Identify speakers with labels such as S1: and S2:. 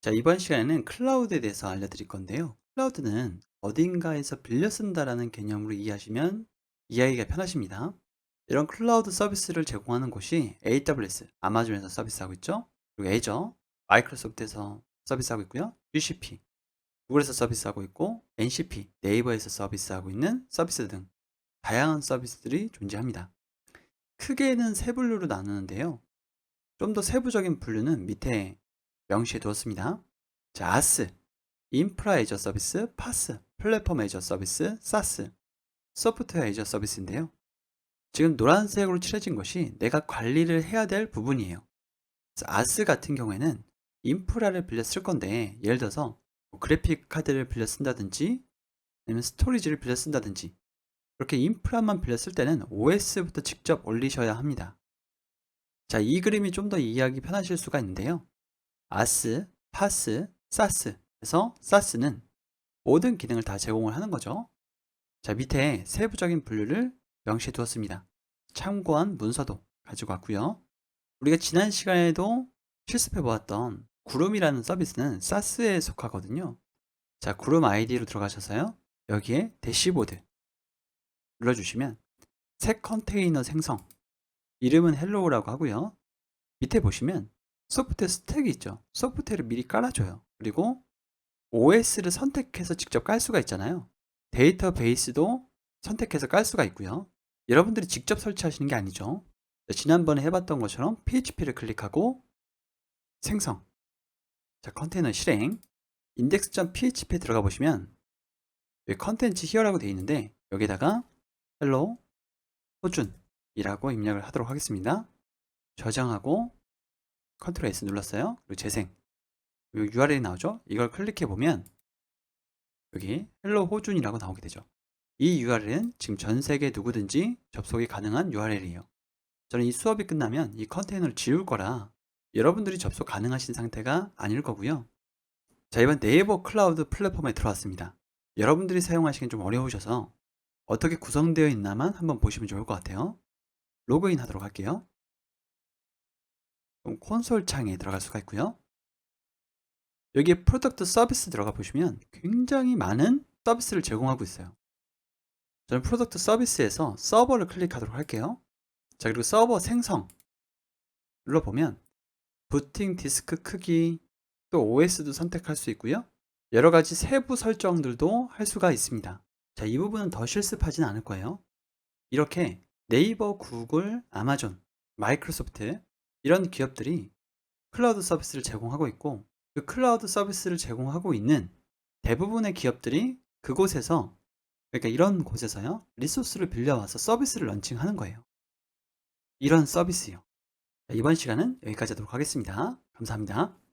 S1: 자, 이번 시간에는 클라우드에 대해서 알려드릴 건데요. 클라우드는 어딘가에서 빌려 쓴다라는 개념으로 이해하시면 이해하기가 편하십니다. 이런 클라우드 서비스를 제공하는 곳이 AWS, 아마존에서 서비스하고 있죠. 그리고 애저, 마이크로소프트에서 서비스하고 있고요. GCP, 구글에서 서비스하고 있고 NCP, 네이버에서 서비스하고 있는 서비스 등 다양한 서비스들이 존재합니다. 크게는 세 분류로 나누는데요. 좀 더 세부적인 분류는 밑에 명시해 두었습니다. 자, 아스, 인프라 에이저 서비스, 파스, 플랫폼 에이저 서비스, 사스, 소프트웨어 에이저 서비스인데요. 지금 노란색으로 칠해진 것이 내가 관리를 해야 될 부분이에요. 아스 같은 경우에는 인프라를 빌려 쓸 건데 예를 들어서 뭐 그래픽 카드를 빌려 쓴다든지 아니면 스토리지를 빌려 쓴다든지 그렇게 인프라만 빌려 쓸 때는 OS부터 직접 올리셔야 합니다. 자, 이 그림이 좀 더 이해하기 편하실 수가 있는데요. 아스, 파스, 사스. 그래서 사스는 모든 기능을 다 제공을 하는 거죠. 자, 밑에 세부적인 분류를 명시해 두었습니다. 참고한 문서도 가지고 왔고요. 우리가 지난 시간에도 실습해 보았던 구름이라는 서비스는 사스에 속하거든요. 자, 구름 아이디로 들어가셔서요. 여기에 대시보드 눌러주시면 새 컨테이너 생성 이름은 헬로우라고 하고요. 밑에 보시면 소프트웨어 스택이 있죠. 소프트웨어를 미리 깔아줘요. 그리고 OS를 선택해서 직접 깔 수가 있잖아요. 데이터베이스도 선택해서 깔 수가 있고요. 여러분들이 직접 설치하시는 게 아니죠. 지난번에 해봤던 것처럼 PHP를 클릭하고 생성. 자, 컨테이너 실행. index.php에 들어가 보시면 여기 컨텐츠 히어라고 되어 있는데 여기다가 hello 호준이라고 입력을 하도록 하겠습니다. 저장하고 컨트롤 S 눌렀어요. 그리고 재생. 여기 URL이 나오죠? 이걸 클릭해 보면 여기 헬로 호준이라고 나오게 되죠. 이 URL은 지금 전 세계 누구든지 접속이 가능한 URL이에요. 저는 이 수업이 끝나면 이 컨테이너를 지울 거라 여러분들이 접속 가능하신 상태가 아닐 거고요. 자, 이번 네이버 클라우드 플랫폼에 들어왔습니다. 여러분들이 사용하시기엔 좀 어려우셔서 어떻게 구성되어 있나만 한번 보시면 좋을 것 같아요. 로그인 하도록 할게요. 콘솔 창에 들어갈 수가 있고요. 여기에 프로덕트 서비스 들어가 보시면 굉장히 많은 서비스를 제공하고 있어요. 저는 프로덕트 서비스에서 서버를 클릭하도록 할게요. 자, 그리고 서버 생성 눌러보면 부팅 디스크 크기 또 OS도 선택할 수 있고요. 여러 가지 세부 설정들도 할 수가 있습니다. 자, 이 부분은 더 실습하진 않을 거예요. 이렇게 네이버, 구글, 아마존, 마이크로소프트 이런 기업들이 클라우드 서비스를 제공하고 있고 그 클라우드 서비스를 제공하고 있는 대부분의 기업들이 그곳에서 그러니까 이런 곳에서요 리소스를 빌려와서 서비스를 런칭하는 거예요. 이런 서비스요. 이번 시간은 여기까지 하도록 하겠습니다. 감사합니다.